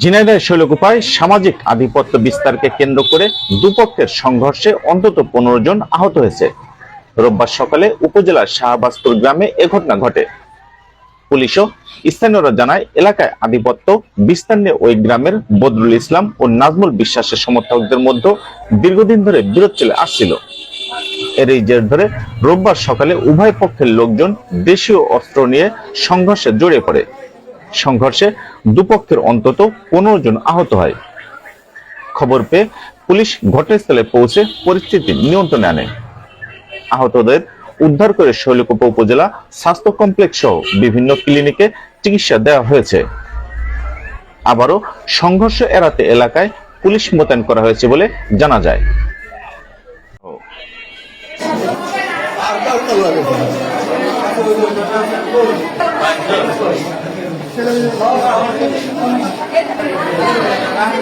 ঝিনাইদহ শৈলকুপায় সামাজিক আধিপত্য বিস্তারকে কেন্দ্র করে দুপক্ষের সংঘর্ষে অন্তত পনেরো জন আহত হয়েছে। রোববার সকালে উপজেলার শাহবাজপুর গ্রামে এ ঘটনা ঘটে। পুলিশ ও স্থানীয়রা জানায়, এলাকায় আধিপত্য বিস্তার নিয়ে ওই গ্রামের বদরুল ইসলাম ও নাজমুল বিশ্বাসের সমর্থকদের মধ্যে দীর্ঘদিন ধরে বিরোধ চলে আসছিল। এর এই জের ধরে রোববার সকালে উভয় পক্ষের লোকজন দেশীয় অস্ত্র নিয়ে সংঘর্ষে জড়িয়ে পড়ে। সংঘর্ষে দুপক্ষের অন্তত পনেরো জন আহত হয়। খবর পেয়ে পুলিশ ঘটনাস্থলে পৌঁছে পরিস্থিতি নিয়ন্ত্রণে আনে। আহতদের উদ্ধার করে শৈলকুপা উপজেলা স্বাস্থ্য কমপ্লেক্স সহ বিভিন্ন ক্লিনিকে চিকিৎসা দেওয়া হয়েছে। আবারও সংঘর্ষ এড়াতে এলাকায় পুলিশ মোতায়েন করা হয়েছে বলে জানা যায়। Thank you.